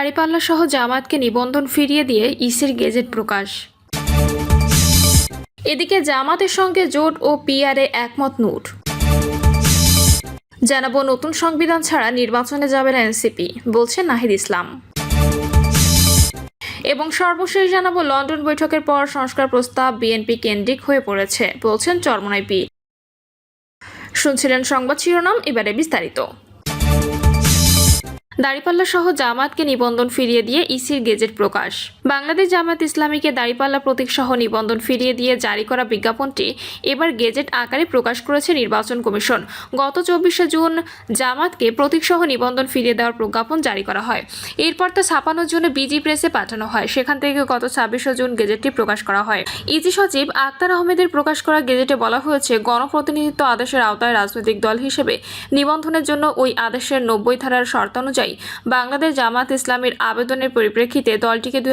দাড়িপাল্লা সহ জামায়াতকে নিবন্ধন ফিরিয়ে দিয়ে ইসির গেজেট প্রকাশ। এদিকে জামাতের সঙ্গে জোট ও পিআরএ একমত নূর জানাব নতুন সংবিধান ছাড়া নির্বাচনে যাবে না এনসিপি বলছেন নাহিদ ইসলাম। এবং সর্বশেষ জানাব লন্ডন বৈঠকের পর সংস্কার প্রস্তাব বিএনপি কেন্দ্রিক হয়ে পড়েছে, বলছেন চরমনাই পি শুনছিলেন সংবাদ শিরোনাম, এবারে বিস্তারিত। দাড়িপাল্লা সহ জামাতকে নিবন্ধন ফিরিয়ে দিয়ে ইসির গেজেট প্রকাশ। বাংলাদেশ জামাত ইসলামীকে দাড়িপাল্লা প্রতীক সহ নিবন্ধন ফিরিয়ে দিয়ে জারি করা বিজ্ঞাপনটি এবার গেজেট আকারে প্রকাশ করেছে নির্বাচন কমিশন। গত চব্বিশে জুন জামাতকে প্রতীক সহ নিবন্ধন ফিরিয়ে দেওয়ার প্রজ্ঞাপন জারি করা হয়। এরপর তা ছাপানোর জন্য বিজি প্রেসে পাঠানো হয়। সেখান থেকে গত ছাব্বিশে জুন গেজেটটি প্রকাশ করা হয়। ইজি সচিব আক্তার আহমেদের প্রকাশ করা গেজেটে বলা হয়েছে, গণপ্রতিনিধিত্ব আদেশের আওতায় রাজনৈতিক দল হিসেবে নিবন্ধনের জন্য ওই আদেশের নব্বই ধারার শর্তানুযায়ী বাংলাদেশ জামাত ইসলামের আবেদনের পরিপ্রেক্ষিতে দলটিকে দুই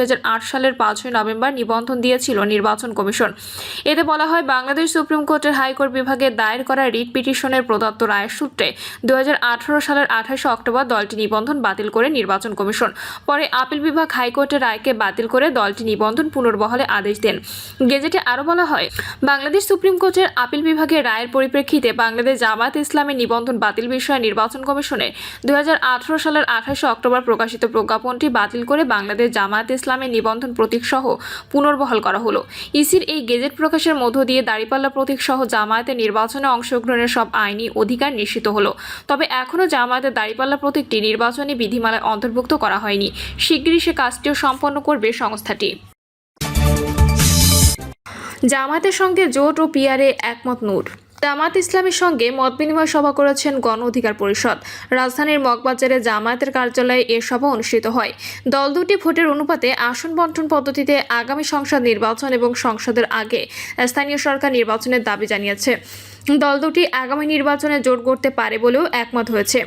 সালের পাঁচই নভেম্বর নিবন্ধন দিয়েছিল নির্বাচন কমিশন। এতে বলা হয়, বাংলাদেশ সুপ্রিম কোর্টের হাইকোর্ট বিভাগে দায়ের করা রিট পিটিশনের প্রদত্ত রায়ের সূত্রে দু সালের আঠাশে অক্টোবর দলটি নিবন্ধন বাতিল করে নির্বাচন কমিশন। পরে আপিল বিভাগ হাইকোর্টের রায়কে বাতিল করে দলটি নিবন্ধন পুনর্বহালে আদেশ দেন। গেজেটে আরও বলা হয়, বাংলাদেশ সুপ্রিম কোর্টের আপিল বিভাগের রায়ের পরিপ্রেক্ষিতে বাংলাদেশ জামাত ইসলামের নিবন্ধন বাতিল বিষয়ে নির্বাচন কমিশনে দুই হাজার আঠারো সালের আঠাশে অক্টোবর প্রকাশিত প্রজ্ঞাপনটি বাতিল করে বাংলাদেশ জামায়াত ইসলামের নিবন্ধন প্রতীক সহ পুনর্বহাল করা হলো। ইসির এই গেজেট প্রকাশের মধ্য দিয়ে দাঁড়িপাল্লা প্রতীক সহ জামায়াতের নির্বাচনে অংশগ্রহণের সব আইনি অধিকার নিশ্চিত হলো। তবে এখনও জামায়াতের দাঁড়িপাল্লা প্রতীকটি নির্বাচনী বিধিমালায় অন্তর্ভুক্ত করা হয়নি। শিগগিরই সে কাজটিও সম্পন্ন করবে সংস্থাটি। জামায়াতের সঙ্গে জোট ও পিয়ারে একমত নূর। জামাত ইসলামের সঙ্গে মত বিনিময় সভা করেছেন গণ অধিকার পরিষদ। রাজধানীর মগবাজারে জামায়াতের কার্যালয়ে এ সভা অনুষ্ঠিত হয়। দল দুটি ভোটের অনুপাতে আসন বন্টন পদ্ধতিতে আগামী সংসদ নির্বাচন এবং সংসদের আগে স্থানীয় সরকার নির্বাচনের দাবি জানিয়েছে। দল দুটি আগামী নির্বাচনে জোট করতে পারে বলেও একমত হয়েছে।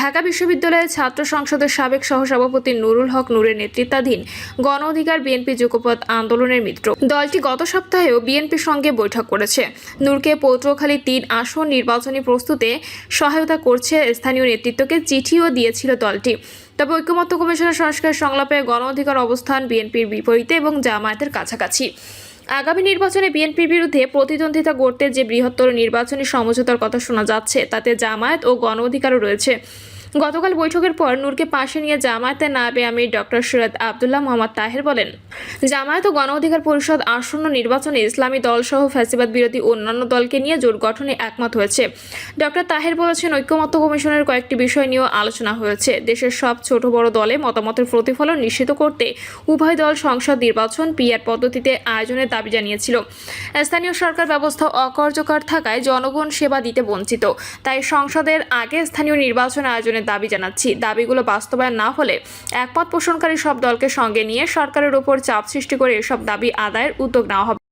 ঢাকা বিশ্ববিদ্যালয়ের ছাত্র সংসদের সাবেক সহসভাপতি নুরুল হক নূরের নেতৃত্বাধীন গণ অধিকার বিএনপি যুগপথ আন্দোলনের মিত্র। দলটি গত সপ্তাহেও বিএনপির সঙ্গে বৈঠক করেছে। নূরকে পৌত্রখালী তিন আসন নির্বাচনী প্রস্তুতে সহায়তা করছে স্থানীয় নেতৃত্বকে চিঠিও দিয়েছিল দলটি। তবে ঐক্যমত্য কমিশনের সংস্কার সংলাপে গণ অধিকার অবস্থান বিএনপির বিপরীতে এবং জামায়াতের কাছাকাছি। আগামী নির্বাচনে বিএনপির বিরুদ্ধে প্রতিদ্বন্দ্বিতা গড়তে যে বৃহত্তর নির্বাচনী সমঝোতার কথা শোনা যাচ্ছে, তাতে জামায়াত ও গণ অধিকারও রয়েছে। গতকাল বৈঠকের পর নূরকে পাশে নিয়ে জামায়াতের নাবে আমির ডক্টর সৈয়দ আবদুল্লাহ মোহাম্মদ তাহের বলেন, জামায়াত ও গণ অধিকার পরিষদ আসন্ন নির্বাচনে ইসলামী দলসহ ফ্যাসিবাদ বিরোধী অন্যান্য দলকে নিয়ে জোট গঠনে একমত হয়েছে। ডক্টর তাহের বলেছেন, ঐক্যমত্য কমিশনের কয়েকটি বিষয় নিয়েও আলোচনা হয়েছে। দেশের সব ছোট বড় দলে মতামতের প্রতিফলন নিশ্চিত করতে উভয় দল সংসদ নির্বাচন, পিআর পদ্ধতিতে আয়োজনের দাবি জানিয়েছিল। স্থানীয় সরকার ব্যবস্থা অকার্যকর থাকায় জনগণ সেবা দিতে বঞ্চিত। তাই সংসদের আগে স্থানীয় নির্বাচন আয়োজনের দাবি জানাচ্ছি। দাবিগুলো বাস্তবায়ন না হলে একমত পোষণকারী সব দলকে সঙ্গে নিয়ে সরকারের উপর চাপ সৃষ্টি করে এসব দাবি আদায়ের উদ্যোগ নেওয়া হবে।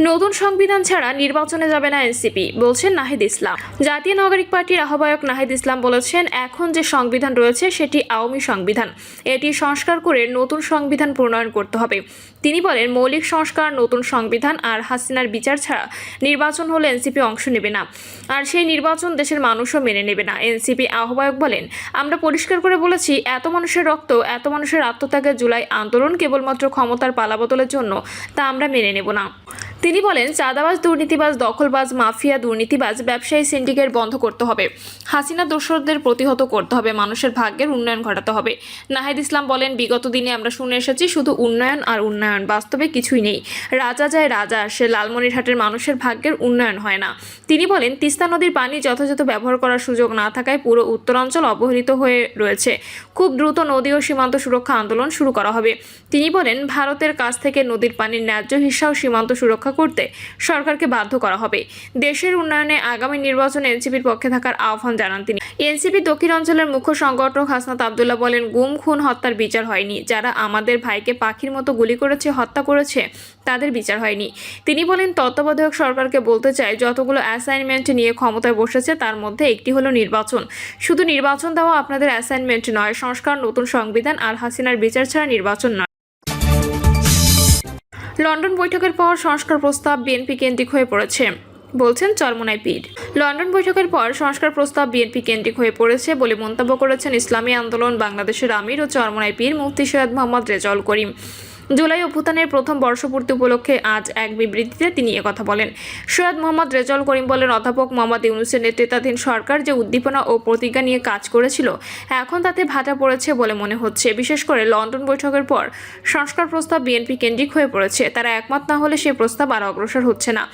নতুন সংবিধান ছাড়া নির্বাচনে যাবে না এনসিপি, বলছেন নাহিদ ইসলাম। জাতীয় নাগরিক পার্টির আহ্বায়ক নাহিদ ইসলাম বলেছেন, এখন যে সংবিধান রয়েছে সেটি আওয়ামী সংবিধান। এটি সংস্কার করে নতুন সংবিধান প্রণয়ন করতে হবে। তিনি বলেন, মৌলিক সংস্কার, নতুন সংবিধান আর হাসিনার বিচার ছাড়া নির্বাচন হলে এনসিপি অংশ নেবে না। আর সেই নির্বাচন দেশের মানুষও মেনে নেবে না। এনসিপি আহ্বায়ক বলেন, আমরা পরিষ্কার করে বলেছি, এত মানুষের রক্ত, এত মানুষের আত্মত্যাগের জুলাই আন্দোলন কেবলমাত্র ক্ষমতার পালাবদলের জন্য তা আমরা মেনে নেব না। তিনি বলেন, চাঁদাবাজ, দুর্নীতিবাজ, দখলবাজ, মাফিয়া, দুর্নীতিবাজ ব্যবসায়ী সিন্ডিকেট বন্ধ করতে হবে। হাসিনা দোসরদের প্রতিহত করতে হবে, মানুষের ভাগ্যের উন্নয়ন ঘটাতে হবে। নাহিদ ইসলাম বলেন, বিগত দিনে আমরা শুনে এসেছি, শুধু উন্নয়ন আর উন্নয়ন, বাস্তবে কিছুই নেই। রাজা যায় রাজা আসে লালমনিরহাটের মানুষের ভাগ্যের উন্নয়ন হয় না। তিনি বলেন, তিস্তা নদীর পানি যথাযথ ব্যবহার করার সুযোগ না থাকায় পুরো উত্তরাঞ্চল অবহেলিত হয়ে রয়েছে। খুব দ্রুত নদী ও সীমান্ত সুরক্ষা আন্দোলন শুরু করা হবে। তিনি বলেন, ভারতের কাছ থেকে নদীর পানির ন্যায্য হিস্সা ও সীমান্ত সুরক্ষা করতে সরকারকে বাধ্য করা হবে। দেশের উন্নয়নে আগামী নির্বাচনে এনসিপির পক্ষে থাকার আহ্বান জানান তিনি। এনসিপি দক্ষিণ অঞ্চলের মুখ্য সংগঠক হাসনাত আবদুল্লাহ বলেন, গুম, খুন, হত্যার বিচার হয়নি। যারা আমাদের ভাইকে পাখির মতো গুলি করেছে, হত্যা করেছে, তাদের বিচার হয়নি। তিনি বলেন, তত্ত্বাবধায়ক সরকারকে বলতে চায় যতগুলো অ্যাসাইনমেন্ট নিয়ে ক্ষমতায় বসেছে, তার মধ্যে একটি হলো নির্বাচন। শুধু নির্বাচন দেওয়া আপনাদের অ্যাসাইনমেন্ট নয়, সংস্কার, নতুন সংবিধান আর হাসিনার বিচার ছাড়া নির্বাচন নয়। লন্ডন বৈঠকের পর সংস্কার প্রস্তাব বিএনপি কেন্দ্রিক হয়ে পড়েছে। বলছেন চরমোনাই পীর। লন্ডন বৈঠকের পর সংস্কার প্রস্তাব বিএনপি কেন্দ্রিক হয়ে পড়েছে বলে মন্তব্য করেছেন ইসলামী আন্দোলন, বাংলাদেশের আমির ও চরমোনাই পীর মুফতি সৈয়দ মোহাম্মদ রেজাউল করিম। জুলাই অভ্যুত্থানের প্রথম বর্ষপূর্তি উপলক্ষে আজ এক বিবৃতিতে তিনি একথা বলেন। সৈয়দ মোহাম্মদ রেজল করিম বলেন, অধ্যাপক মোহাম্মদ ইউনুসের নেতৃত্বাধীন সরকার যে উদ্দীপনা ও প্রতিজ্ঞা নিয়ে কাজ করেছিল, এখন তাতে ভাটা পড়েছে বলে মনে হচ্ছে। বিশেষ করে লন্ডন বৈঠকের পর সংস্কার প্রস্তাব বিএনপি কেন্দ্রিক হয়ে পড়েছে। তারা একমত না হলে সে প্রস্তাব আর অগ্রসর হচ্ছে না।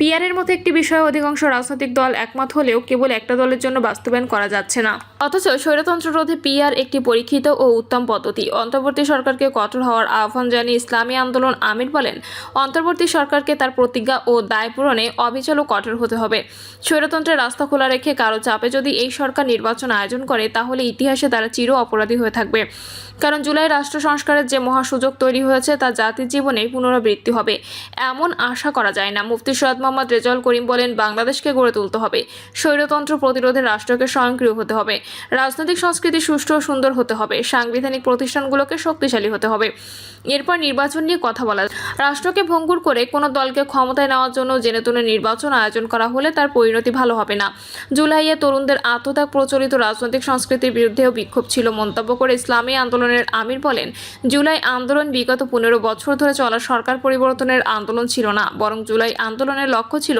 পিয়ারের মতো একটি বিষয়ে অধিকাংশ রাজনৈতিক দল একমত হলেও কেবল একটা দলের জন্য বাস্তবায়ন করা যাচ্ছে না। অথচ স্বৈরতন্ত্র রোধে পিয়ার একটি পরীক্ষিত ও উত্তম পদ্ধতি। অন্তর্বর্তী সরকারকে কঠোর হওয়ার আহ্বান জানিয়ে ইসলামী আন্দোলন আমির বলেন, অন্তর্বর্তী সরকারকে তার প্রতিজ্ঞা ও দায় পূরণে অবিচল কঠোর হতে হবে। স্বৈরতন্ত্রের রাস্তা খোলা রেখে কারও চাপে যদি এই সরকার নির্বাচন আয়োজন করে, তাহলে ইতিহাসে তারা চির অপরাধী হয়ে থাকবে। কারণ জুলাই রাষ্ট্র সংস্কারের যে মহা সুযোগ তৈরি হয়েছে, তা জাতির জীবনে পুনরাবৃত্তি হবে। এমন আশা করা যায় না। মুফতি সৈয়দ মোহাম্মদ রেজাউল করিম বলেন, বাংলাদেশকে গড়ে তুলতে হবে। স্বৈরতন্ত্র প্রতিরোধে রাষ্ট্রকে স্বয়ংক্রিয় হতে হবে। রাজনৈতিক সংস্কৃতি সুষ্ঠু ও সুন্দর হতে হবে। সাংবিধানিক প্রতিষ্ঠানগুলোকে শক্তিশালী হতে হবে। এরপর নির্বাচন নিয়ে কথা বলা রাষ্ট্রকে ভঙ্গুর করে কোনো দলকে ক্ষমতায় নেওয়ার জন্য জেনে তুলে নির্বাচন আয়োজন করা হলে তার পরিণতি ভালো হবে না। জুলাইয়ে তরুণদের আত্মত্যাগ প্রচলিত রাজনৈতিক সংস্কৃতির বিরুদ্ধেও বিক্ষোভ ছিল মন্তব্য করে ইসলামী আন্দোলনের আমির বলেন, জুলাই আন্দোলন বিগত পনেরো বছর ধরে চলা সরকার পরিবর্তনের আন্দোলন ছিল না, বরং জুলাই আন্দোলনের লক্ষ্য ছিল।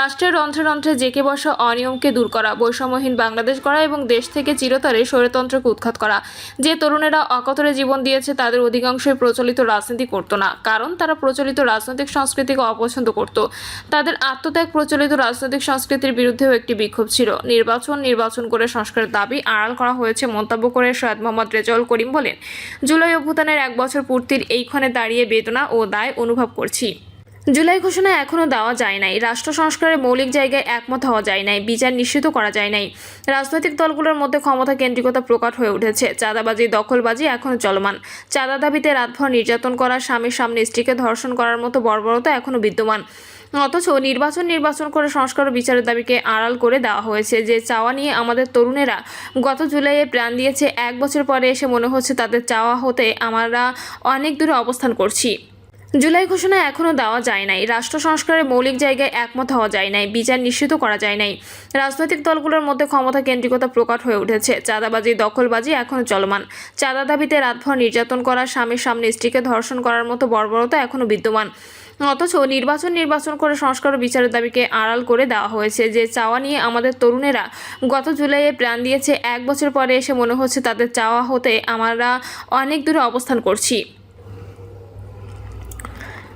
রাষ্ট্রের রন্ধ্রে রন্ধ্রে জেকে বসা অনিয়মকে দূর করা, বৈষম্যহীন বাংলাদেশ গড়া এবং দেশ থেকে চিরতরে স্বৈরতন্ত্রকে উৎখাত করা। যে তরুণেরা অকতরে জীবন দিয়েছে, তাদের অধিকাংশই প্রচলিত রাজনীতি করতো না, কারণ তারা প্রচলিত রাজনৈতিক সংস্কৃতিকে অপছন্দ করত। তাদের আত্মত্যাগ প্রচলিত রাজনৈতিক সংস্কৃতির বিরুদ্ধেও একটি বিক্ষোভ ছিল। নির্বাচন নির্বাচন করে সংস্কারের দাবি আড়াল করা হয়েছে, মন্তব্য করে সৈয়দ মোহাম্মদ রেজাউল করিম বলেন, জুলাই অভ্যুত্থানের এক বছর পূর্তির এইখানে দাঁড়িয়ে বেদনা ও দায় অনুভব করছি। জুলাই ঘোষণা এখনও দেওয়া যায় নাই। রাষ্ট্র সংস্কারের মৌলিক জায়গায় একমত হওয়া যায় নাই। বিচার নিশ্চিত করা যায় নাই। রাজনৈতিক দলগুলোর মধ্যে ক্ষমতা কেন্দ্রিকতা প্রকট হয়ে উঠেছে। চাঁদাবাজি, দখলবাজি এখনও চলমান। চাঁদা দাবিতে রাতভর নির্যাতন করা, স্বামীর সামনে স্ত্রীকে ধর্ষণ করার মতো বর্বরতা এখনও বিদ্যমান। অথচ নির্বাচন নির্বাচন করে সংস্কার ও বিচারের দাবিকে আড়াল করে দেওয়া হয়েছে। যে চাওয়া নিয়ে আমাদের তরুণেরা গত জুলাইয়ে প্রাণ দিয়েছে, এক বছর পরে এসে মনে হচ্ছে তাদের চাওয়া হতে আমরা অনেক দূরে অবস্থান করছি। জুলাই ঘোষণা এখনও দেওয়া যায় নাই। রাষ্ট্র সংস্কারের মৌলিক জায়গায় একমত হওয়া যায় নাই। বিচার নিশ্চিত করা যায় নাই। রাজনৈতিক দলগুলোর মধ্যে ক্ষমতা কেন্দ্রিকতা প্রকট হয়ে উঠেছে। চাঁদাবাজি, দখলবাজি এখনও চলমান। চাঁদা দাবিতে রাতভর নির্যাতন করা স্বামীর সামনে স্ত্রীকে ধর্ষণ করার মতো বর্বরতা এখনও বিদ্যমান। অথচ নির্বাচন নির্বাচন করে সংস্কার ও বিচারের দাবিকে আড়াল করে দেওয়া হয়েছে। যে চাওয়া নিয়ে আমাদের তরুণেরা গত জুলাইয়ে প্রাণ দিয়েছে, এক বছর পরে এসে মনে হচ্ছে তাদের চাওয়া হতে আমরা অনেক দূরে অবস্থান করছি।